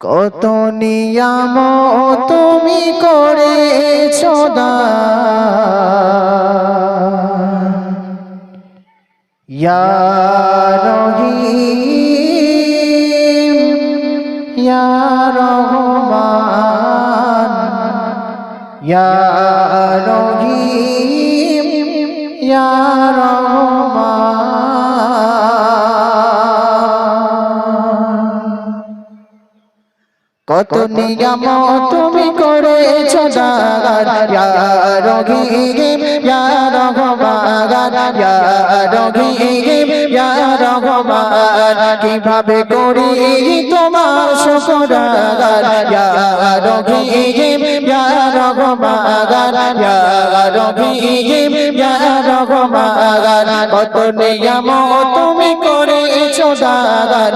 কত নিয়াম তুমি করেছ রহমান রহিম রহমান। কত নিয়ম তুমি করেছ দাগার? ইয়া রহিম ইয়া রহমান ইয়া রহিম ইয়া রহমান কীভাবে করি তোমার শুকরাগার ইয়া রহিম ইয়া রহমান রহিম রহমান কত নিয়ম তুমি করেছ দাগার?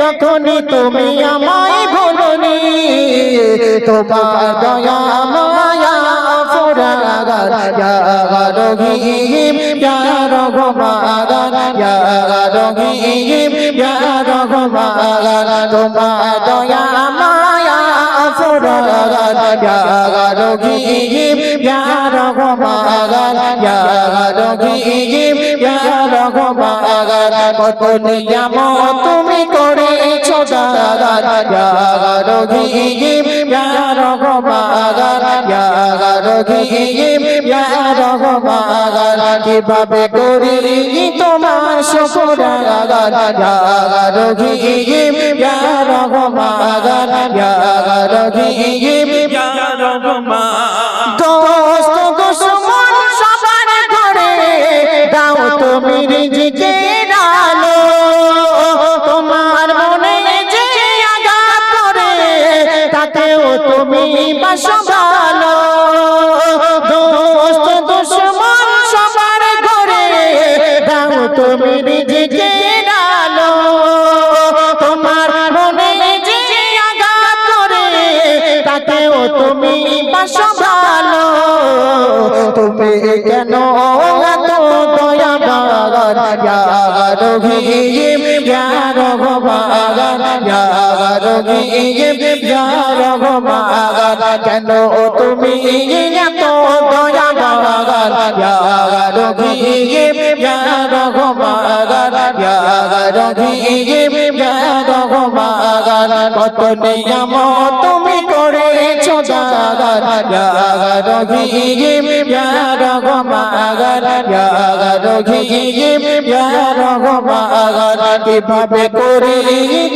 তখনই তুমি আমায় ভুলনি। তোমার দয়া মায়া ফুরাগার, ইয়া রহিম, ইয়া রহমান ইয়া রহিম, ইয়া রহমান তোমার দয়া ফুরাগার ইয়া রহিম ইয়া রহমান ইয়া রহিম ইয়া রহমান কত নিয়ম তুমি করেছ দাগার ইয়া রহিম ইয়া রহমান ইয়া রহিম ইয়া রহমান কীভাবে করি তোমার শুকরাগার ইয়া রহিম ইয়া রহমান ইয়া রহিম দোস্ত ইয়া রহমান কেন তুমি এত দয়া বাগান ইয়া রহিম ইয়া রহমান ইয়া রহিম ইয়া রহমান কত নিয়ম তুমি করেছ দাগার ইয়া রহিম ইয়া রহমান ইয়া রহিম ইয়া রহমান কীভাবে করি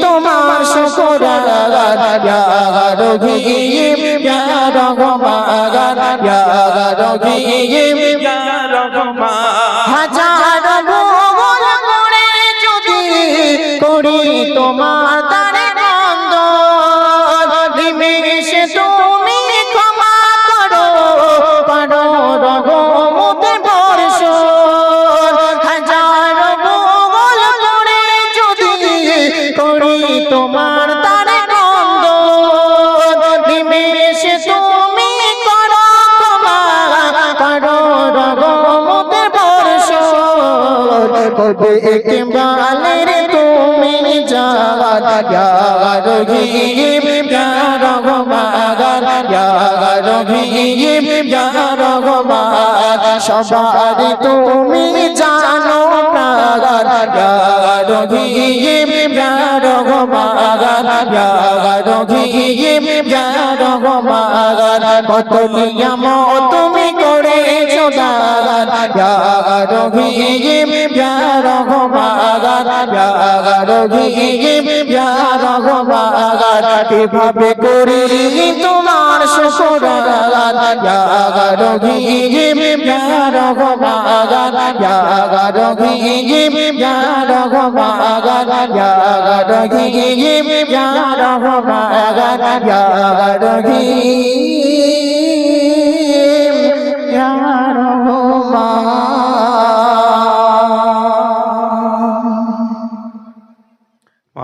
তোমার শুকরাগার ইয়া রহিম ইয়া রহমান ইয়া রহিম ইয়া হাজার ভুল করে যদি করি তোমার কবে একবালের তুমি জাগার ইয়া রহিম ইয়া রহমান ইয়া রহিম ইয়া রহমান। সবার তুমি জানো প্রাগার রহমান ইয়া রহিম ইয়া রহমান কত নিয়ম তুমি করেছ দাগার ইয়া রহিম ইয়া রহমান ইয়া রহিম ইয়া রহমান কীভাবে করি? তোমার শ্বশুর ইয়া রহিম ইয়া রহমান ইয়া রহিম ইয়া রহমান ইয়া রহিম ইয়া রহমান ইয়া রহিম